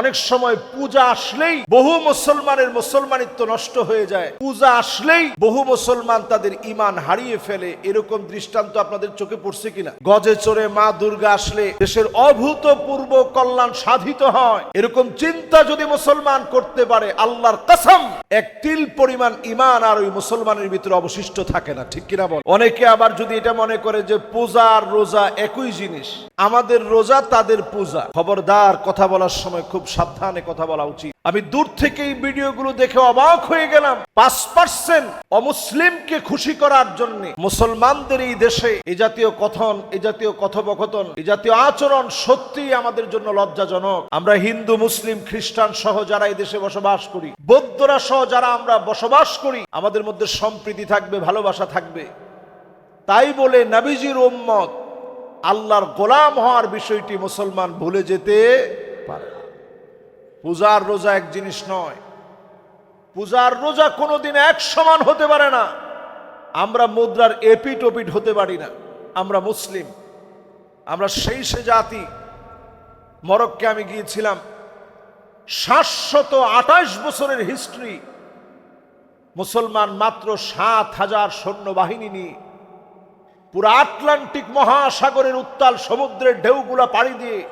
অনেক সময় পূজা আসলেই বহু মুসলমানের মুসলমানিত্ব নষ্ট হয়ে যায়। পূজা আসলেই বহু মুসলমান তাদের ইমান হারিয়ে ফেলে। এরকম দৃষ্টান্ত আপনাদের চোখে পড়ছে কিনা? গজে চড়ে মা দুর্গা আসলে দেশের অভূতপূর্ব কল্যাণ সাধিত হয়। এরকম চিন্তা যদি মুসলমান করতে পারে, আল্লাহর কসম, এক তিল পরিমাণ ইমান আর ওই মুসলমানের ভিতরে অবশিষ্ট থাকে না। ঠিক কিনা বল? অনেকে আবার যদি এটা মনে করে যে পূজা আর রোজা একই জিনিস, আমাদের রোজা তাদের পূজা। খবরদার, কথা বলার সময় খুব সাবধানে কথা বলা উচিত। আমি দূর থেকে এই ভিডিওগুলো দেখে অবাক হয়ে গেলাম। পাঁচ পার্সেন্ট অমুসলিমকে খুশি করার জন্য মুসলমানদের এই দেশে এই জাতীয় কথন এই জাতীয় কথোপকথন এই জাতীয় আচরণ সত্যি আমাদের জন্য লজ্জাজনক। আমরা হিন্দু, মুসলিম, খ্রিস্টান সহ যারা এই দেশে বসবাস করি, বৌদ্ধরা সহ যারা আমরা বসবাস করি, আমাদের মধ্যে সম্প্রীতি থাকবে, ভালোবাসা থাকবে। তাই বলে নাবিজির উম্মত, আল্লাহর গোলাম হওয়ার বিষয়টি মুসলমান ভুলে যেতে। পূজার রোজা এক জিনিস নয়। পূজার রোজা কোনোদিন এক সমান হতে পারে না। আমরা মুদ্রার এপিট ওপিট হতে পারি না। আমরা মুসলিম। আমরা সেই সে জাতি। মরক্কে আমি গিয়েছিলাম। সাতশত আঠাশ বছরের হিস্ট্রি। মুসলমান মাত্র সাত হাজার সৈন্যবাহিনী নিয়ে। পুরো আটলান্টিক মহাসাগরের উত্তাল সমুদ্রের ঢেউগুলা পাড়ি দিয়ে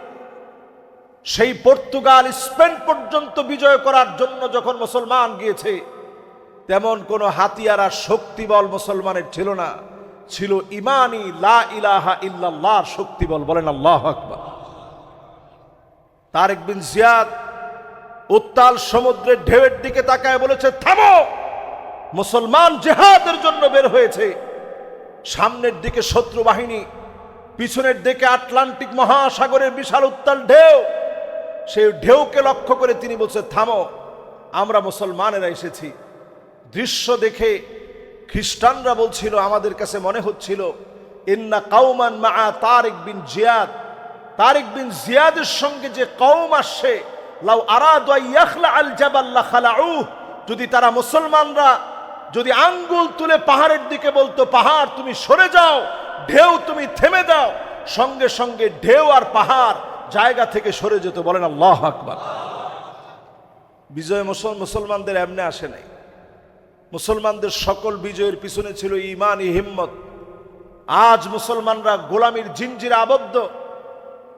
সেই পর্তুগাল, স্পেন পর্যন্ত বিজয় করার জন্য যখন মুসলমান গিয়েছে, তেমন কোনো হাতিয়ার শক্তিবল মুসলমানের ছিল না। ছিল ইমানি লা ইলাহা ইল্লাল্লাহর শক্তিবল। বলেন আল্লাহ আকবার। তারেক বিন জিয়াদ উত্তাল সমুদ্রের ঢেউয়ের দিকে তাকায় বলেছে, থামো! মুসলমান জেহাদের জন্য বের হয়েছে। সামনের দিকে শত্রু বাহিনী, পিছনের দিকে আটলান্টিক মহাসাগরের বিশাল উত্তাল ঢেউ। সেই ঢেউকে লক্ষ্য করে তিনি বলছে, থামো, আমরা মুসলমানেরা এসেছি। দৃশ্য দেখে খ্রিস্টানরা বলছিল, আমাদের কাছে মনে হচ্ছিল, ইন্না কাউমান মা তারিক বিন জিয়াদ। তারিক বিন জিয়াদের সঙ্গে যে কৌম আসছে, লাউ আরাদ আল জাবাল্লা খালাউ। যদি তারা মুসলমানরা যদি আঙ্গুল তুলে পাহাড়ের দিকে বলতো, পাহাড়, তুমি সরে যাও, ঢেউ, তুমি থেমে দাও সঙ্গে সঙ্গে ঢেউ আর পাহাড় জায়গা থেকে সরে যেত, বলেন আল্লাহ আকবার। বিজয় মুসল মুসলমানদের এমনি আসে নাই। মুসলমানদের সকল বিজয়ের পিছনে ছিল ইমান ই হিম্মত। আজ মুসলমানরা গোলামির জিঞ্জিরে আবদ্ধ।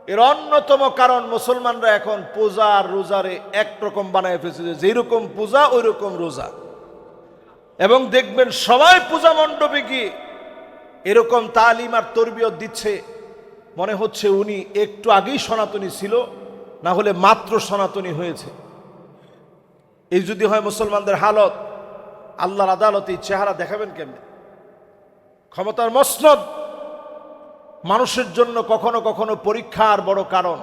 এর অন্যতম কারণ মুসলমানরা এখন পূজা আর রোজারে একরকম বানায় ফেলছে, যেরকম পূজা ওই রকম রোজা। এবং দেখবেন সবাই পূজা মণ্ডপে গিয়ে এরকম তালিম আর তরবিয়ত দিচ্ছে। মনে হচ্ছে উনি একটু আগেই সনাতনী ছিল, না হলে মাত্র সনাতনী হয়েছে। এই যদি হয় মুসলমানদের হালত, আল্লাহর আদালতে চেহারা দেখাবেন কেমনে? ক্ষমতার মসনদ মানুষের জন্য কখনো কখনো পরীক্ষার বড় কারণ।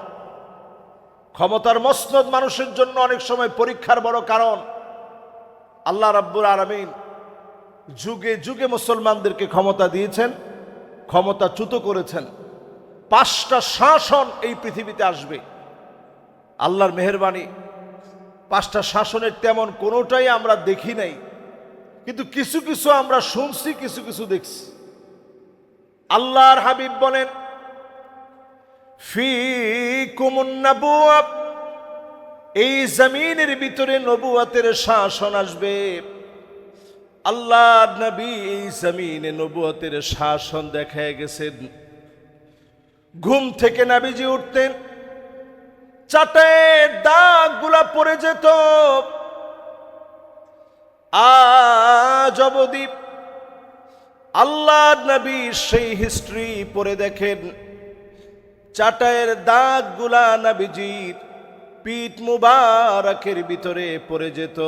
ক্ষমতার মসনদ মানুষের জন্য অনেক সময় পরীক্ষার বড় কারণ। আল্লাহ রাব্বুর আলমিন যুগে যুগে মুসলমানদেরকে ক্ষমতা দিয়েছেন, ক্ষমতা চ্যুত করেছেন। পাঁচটা শাসন এই পৃথিবীতে আসবে। আল্লাহর মেহরবানি, পাঁচটা শাসনের তেমন কোনোটাই আমরা দেখি নাই। কিন্তু কিছু কিছু আমরা শুনছি, কিছু কিছু দেখছি। আল্লাহর হাবিব বলেন ফি কুমুন্নাবুয়াব এই জমিনের ভিতরে নবুয়াতের শাসন আসবে। আল্লাহ নবী এই জমিনে নবুয়াতের শাসন দেখায় গেছেন। ঘুম থেকে নাবিজি উঠতেন। চাটের দাগগুলা পড়ে যেত। আজ আল্লাহ নবী সেই হিস্ট্রি পড়ে দেখেন। চাটায়ের দাগগুলা নবীজির পিঠ মুবারকের ভিতরে পড়ে যেত।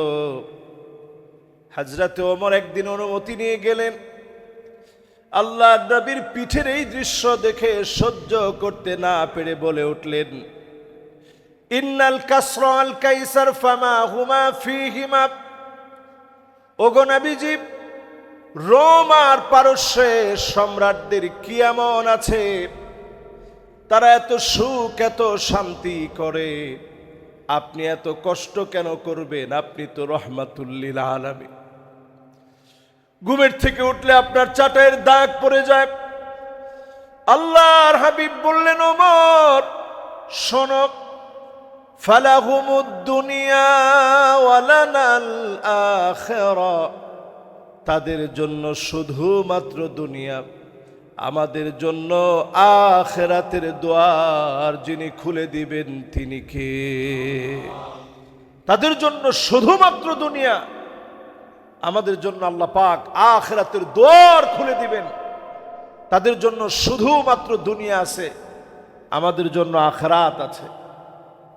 হাজরাতে ওমর একদিন অনুমতি নিয়ে গেলেন। আল্লাহ নবীর পিঠের এই দৃশ্য দেখে সহ্য করতে না পেরে বলে উঠলেন, ইন্নাল কাসরাল কাইসার ফামা হুমা ফিহিমা। ওগো নবীজি, রোম আর পারস্যের সম্রাটদের কি এমন আছে? তারা এত সুখ, এত শান্তি করে। আপনি এত কষ্ট কেন করবেন? আপনি তো রহমাতুল্লিল আলমী ঘুমের থেকে উঠলে আপনার চাটায়ের দাগ পড়ে যায়। আল্লাহর হাবিব বললেন, ওমর শোনক তাদের জন্য শুধুমাত্র দুনিয়া। আমাদের জন্য আখেরাতের দোয়ার যিনি খুলে দিবেন, তিনি কে? তাদের জন্য শুধুমাত্র দুনিয়া। আমাদের জন্য আল্লাহ পাক আখেরাতের দোয়ার খুলে দিবেন। তাদের জন্য শুধুমাত্র দুনিয়া আছে, আমাদের জন্য আখরাত আছে।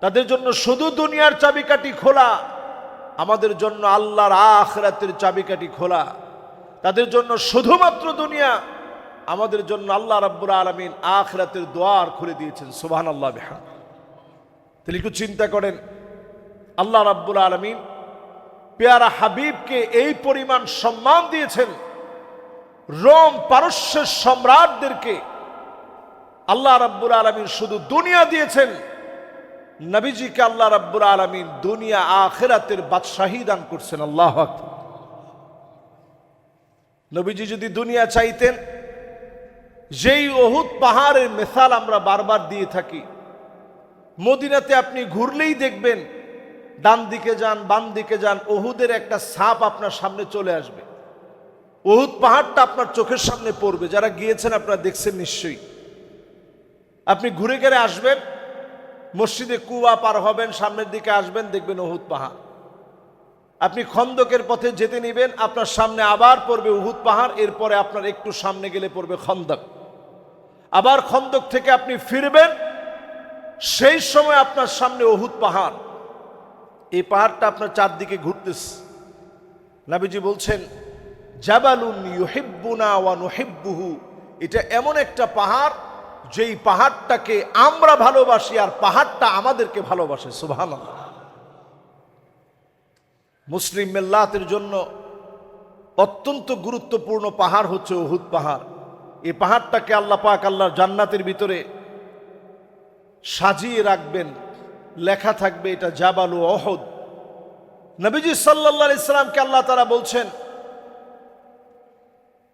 তাদের জন্য শুধু দুনিয়ার চাবিকাঠি খোলা, আমাদের জন্য আল্লাহর আখরাতের চাবিকাঠি খোলা। তাদের জন্য শুধুমাত্র দুনিয়া, আমাদের জন্য আল্লাহ রাব্বুল আলমিন আখরাতের দোয়ার খুলে দিয়েছেন সুবহান আল্লাহ বেহান তাহলে একটু চিন্তা করেন, আল্লাহ রাব্বুল আলমিন পেয়ারা হাবিবকে এই পরিমাণ সম্মান দিয়েছেন। রোম পারস্যের সম্রাটদেরকে আল্লাহ রাব্বুল আলমিন শুধু দুনিয়া দিয়েছেন। নবীজিকে আল্লাহ রাব্বুল আলমিন দুনিয়া আখেরাতের বাদশাহী দান করছেন। আল্লাহ নবীজি যদি দুনিয়া চাইতেন, যেই অহুত পাহাড়ের মেসাল আমরা বারবার দিয়ে থাকি। মদিনাতে আপনি ঘুরলেই দেখবেন ডান দিকে যান, বাম দিকে যান ওহুদের একটা সাপ আপনার সামনে চলে আসবে। ওহুদ পাহাড়টা আপনার চোখের সামনে পড়বে। যারা গিয়েছেন আপনারা দেখছেন নিশ্চয়ই। আপনি ঘুরে গেলে আসবেন, মসজিদে কুয়া পার হবেন, সামনের দিকে আসবেন, দেখবেন ওহুদ পাহাড়। আপনি খন্দকের পথে যেতে নিবেন, আপনার সামনে আবার পড়বে উহুদ পাহাড়, এরপরে আপনার একটু সামনে গেলে পড়বে খন্দক। আবার খন্দক থেকে আপনি ফিরবেন, সেই সময় আপনার সামনে ওহুদ পাহাড়। এই পাহাড়টা আপনার চারদিকে ঘুরতেছে। নাবিজি বলছেন, জাবালুন ইউহিব্বুনা ওয়া নুহিব্বুহু। এটা এমন একটা পাহাড়, যেই পাহাড়টাকে আমরা ভালোবাসি আর পাহাড়টা আমাদেরকে ভালোবাসে, সুবহানাল্লাহ। মুসলিম মেল্লাতের জন্য অত্যন্ত গুরুত্বপূর্ণ পাহাড় হচ্ছে ওহুদ পাহাড়। এই পাহাড়টাকে আল্লাহ পাক আল্লাহর জান্নাতের ভিতরে সাজিয়ে রাখবেন। লেখা থাকবে এটা জাবালু অহদ। নবীজি সাল্লাহ ইসলামকে আল্লাহ তারা বলছেন,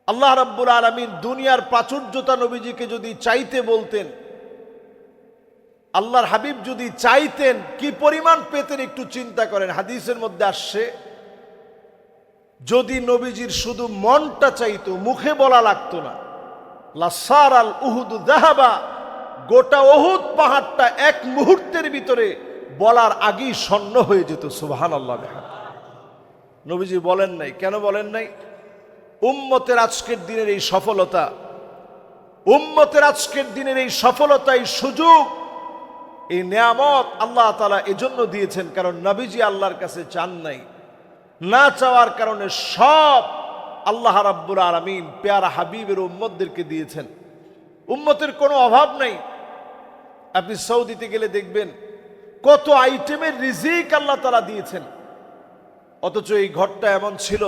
আল্লাহ রাব্বুল আলমিন দুনিয়ার প্রাচুর্যতা নবীজিকে যদি চাইতে বলতেন, আল্লাহর হাবিব যদি চাইতেন, কি পরিমাণ পেতেন একটু চিন্তা করেন। হাদিসের মধ্যে আসছে, যদি নবীজির শুধু মনটা চাইতো, মুখে বলা লাগতো না। লাসার আল উহুদু জাহাবা গোটা ওহুদ পাহাড়টা এক মুহূর্তের ভিতরে বলার আগেই স্বর্ণ হয়ে যেত সুবাহান আল্লাহ নবীজি বলেন নাই। কেন বলেন নাই? উম্মতের আজকের দিনের এই সফলতা, উম্মতের আজকের দিনের এই সফলতা এই সুযোগ, এই নিয়ামত আল্লাহ তালা এজন্য দিয়েছেন, কারণ নবীজি আল্লাহর কাছে চান নাই। না চাওয়ার কারণে সব আল্লাহ রাব্বুল আলমিন, পেয়ারা হাবিবের উম্মতদেরকে দিয়েছেন। উম্মতের কোনো অভাব নাই। আপনি সৌদিতে গেলে দেখবেন কত আইটেমের রিজিক আল্লাহ তালা দিয়েছেন। অথচ এই ঘরটা এমন ছিল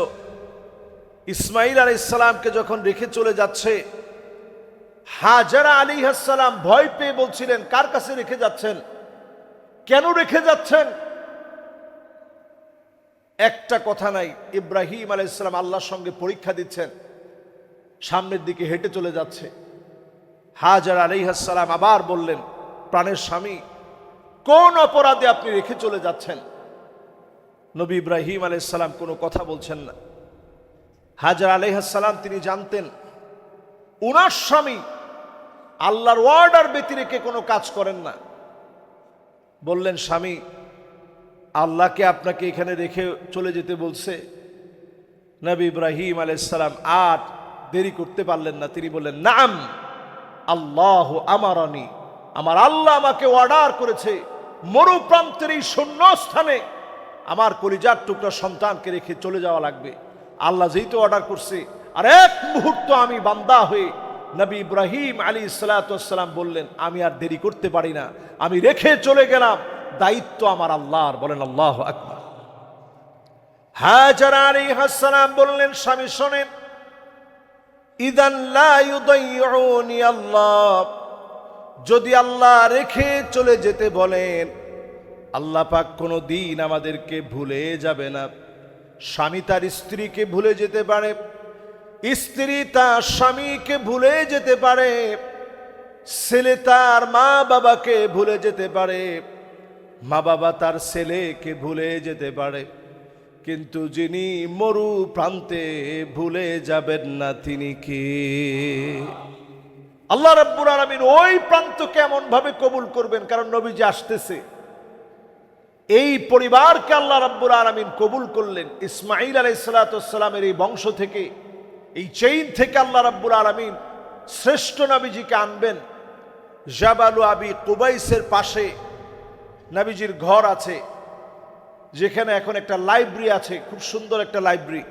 ইসমাইল আলী ইসলামকে যখন রেখে চলে যাচ্ছে, হাজারা আলী হাসালাম ভয় পেয়ে বলছিলেন, কার কাছে রেখে যাচ্ছেন? কেন রেখে যাচ্ছেন? একটা কথা নাই, ইব্রাহিম আলাই ইসলাম আল্লাহর সঙ্গে পরীক্ষা দিচ্ছেন, সামনের দিকে হেঁটে চলে যাচ্ছে। হাজার আলিহাসালাম আবার বললেন প্রাণের স্বামী, কোন অপরাধে আপনি রেখে চলে যাচ্ছেন? নবী ইব্রাহিম আলাইসাল্লাম কোনো কথা বলছেন না। হাজার আলাইহাসাল্লাম তিনি জানতেন, উনার স্বামী আল্লাহর ওয়ার্ডার ব্যতি রেখে কোনো কাজ করেন না। বললেন, স্বামী আল্লাহকে আপনাকে এখানে রেখে চলে যেতে বলছে? নবী ইব্রাহিম আলাইসাল্লাম আর দেরি করতে পারলেন না। তিনি বললেন, নাম, আল্লাহ আমারানি। আমার আল্লাহ আমাকে অর্ডার করেছে মরুপ্রান্তের এই শূন্য স্থানে আমার কলিজার টুকরা সন্তানকে রেখে চলে যাওয়া লাগবে। আল্লাহ যেই তো অর্ডার করছে। আর এক মুহূর্ত আমি বান্দা হয়ে নবী ইব্রাহিম আলী সালাতাম বললেন, আমি আর দেরি করতে পারি না। আমি রেখে চলে গেলাম। দায়িত্ব আমার আল্লাহর। বলেন, আল্লাহ আকবর। হাজার আলী হাসালাম বললেন, স্বামী, শোনেন। ইদান আল্লাহ। যদি আল্লাহ রেখে চলে যেতে বলেন, আল্লাহ পাক কোনো দিন আমাদেরকে ভুলে যাবে না। স্বামী তার স্ত্রীকে ভুলে যেতে পারে, স্ত্রী তার স্বামীকে ভুলে যেতে পারে, ছেলে তার মা বাবাকে ভুলে যেতে পারে মা বাবা তার ছেলেকে ভুলে যেতে পারে। কিন্তু যিনি মরু প্রান্তে ভুলে যাবেন না, তিনি কে? আল্লাহ রাব্বুর আলামিন ওই প্রান্তকে এমন ভাবে কবুল করবেন, কারণ নবীজি আসতেছে। এই পরিবারকে আল্লাহ রাব্বুর আলামিন কবুল করলেন। ইসমাইল আলাইসালামের এই বংশ থেকে, এই চেইন থেকে আল্লাহ রাব্বুর আলামিন শ্রেষ্ঠ নবীজিকে আনবেন। জাবালু আবি কুবাইসের পাশে নবীজির ঘর আছে, যেখানে এখন একটা লাইব্রেরি আছে, খুব সুন্দর একটা লাইব্রেরি।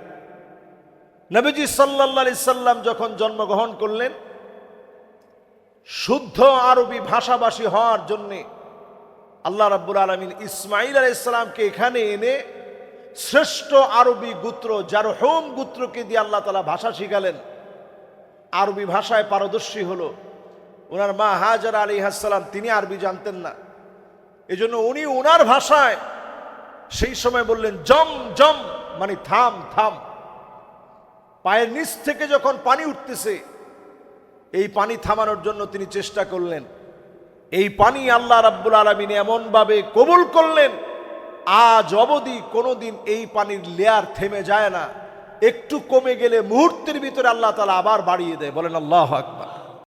নবীজি সাল্লাহ সাল্লাম যখন জন্মগ্রহণ করলেন শুদ্ধ আরবি ভাষাভাষী হওয়ার জন্যে আল্লাহ রাব্বুল আলমিন ইসমাইল আলাহ ইসলামকে এখানে এনে শ্রেষ্ঠ আরবি গুত্র যার হোম গুত্রকে দিয়ে আল্লাহ তালা ভাষা শিখালেন। আরবি ভাষায় পারদর্শী হলো। ওনার মা হাজার আলী হাসালাম তিনি আরবি জানতেন না। এজন্য উনি ওনার ভাষায় সেই সময় বললেন, জম জম মানে থাম থাম। পায়ের নিচ থেকে যখন পানি উঠতেছে এই পানি থামানোর জন্য তিনি চেষ্টা করলেন। এই পানি আল্লাহ রাব্বুল আলমিন এমনভাবে কবুল করলেন, আজ অবধি কোনোদিন এই পানির লেয়ার থেমে যায় না। একটু কমে গেলে মুহূর্তের ভিতরে আল্লাহ তালা আবার বাড়িয়ে দেয়। বলেন আল্লাহ আকবার।